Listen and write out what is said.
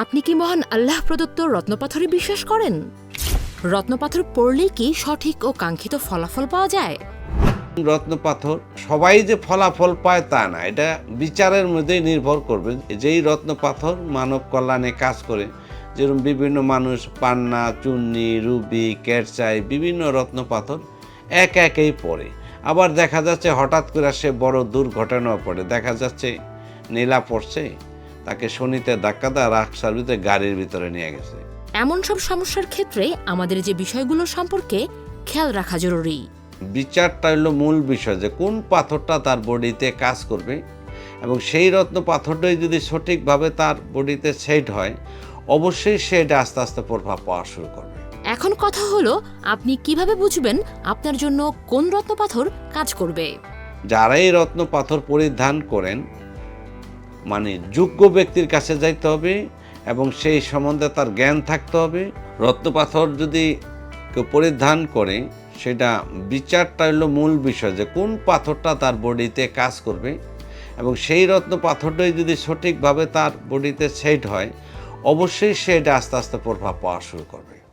আপনি কি মহান আল্লাহ প্রদত্ত রত্নপাথরে বিশ্বাস করেন? রত্নপাথর পড়লেই কি সঠিক ও কাঙ্ক্ষিত ফলাফল পাওয়া যায়? রত্ন পাথর সবাই যে ফলাফল পায় তা না, এটা বিচারের মধ্যেই নির্ভর করবে। যেই রত্ন পাথর মানব কল্যাণে কাজ করে, যেরকম বিভিন্ন মানুষ পান্না, চুন্নি, রুবি, কেরচাই, বিভিন্ন রত্ন পাথর এক একেই পড়ে। আবার দেখা যাচ্ছে হঠাৎ করে সে বড় দুর্ঘটনা পড়ে। দেখা যাচ্ছে নীলা পড়ছে। তাকে শনিতে ধাক্কা দেয় রাক্সার ভিতরে গাড়ির ভিতরে নিয়ে গেছে। এমন সব সমস্যার ক্ষেত্রে আমাদের যে বিষয়গুলো সম্পর্কে খেয়াল রাখা জরুরি। বিচারটা হলো মূল বিষয় যে কোন পাথরটা তার বডিতে কাজ করবে এবং সেই রত্ন পাথরটাই যদি সঠিকভাবে তার বডিতে সেট হয় অবশ্যই সে এটা আস্তে আস্তে প্রভাব পাওয়া শুরু করবে। এখন কথা হলো আপনি কীভাবে বুঝবেন আপনার জন্য কোন রত্ন পাথর কাজ করবে? যারা এই রত্ন পাথর পরিধান করেন মানে যোগ্য ব্যক্তির কাছে যাইতে হবে এবং সেই সম্বন্ধে তার জ্ঞান থাকতে হবে। রত্ন পাথর যদি কেউ পরিধান করে, সেটা বিচারটা হলো মূল বিষয় যে কোন পাথরটা তার বডিতে কাজ করবে এবং সেই রত্ন পাথরটাই যদি সঠিকভাবে তার বডিতে সেট হয়, অবশ্যই সেটা আস্তে আস্তে প্রভাব পাওয়া শুরু করবে।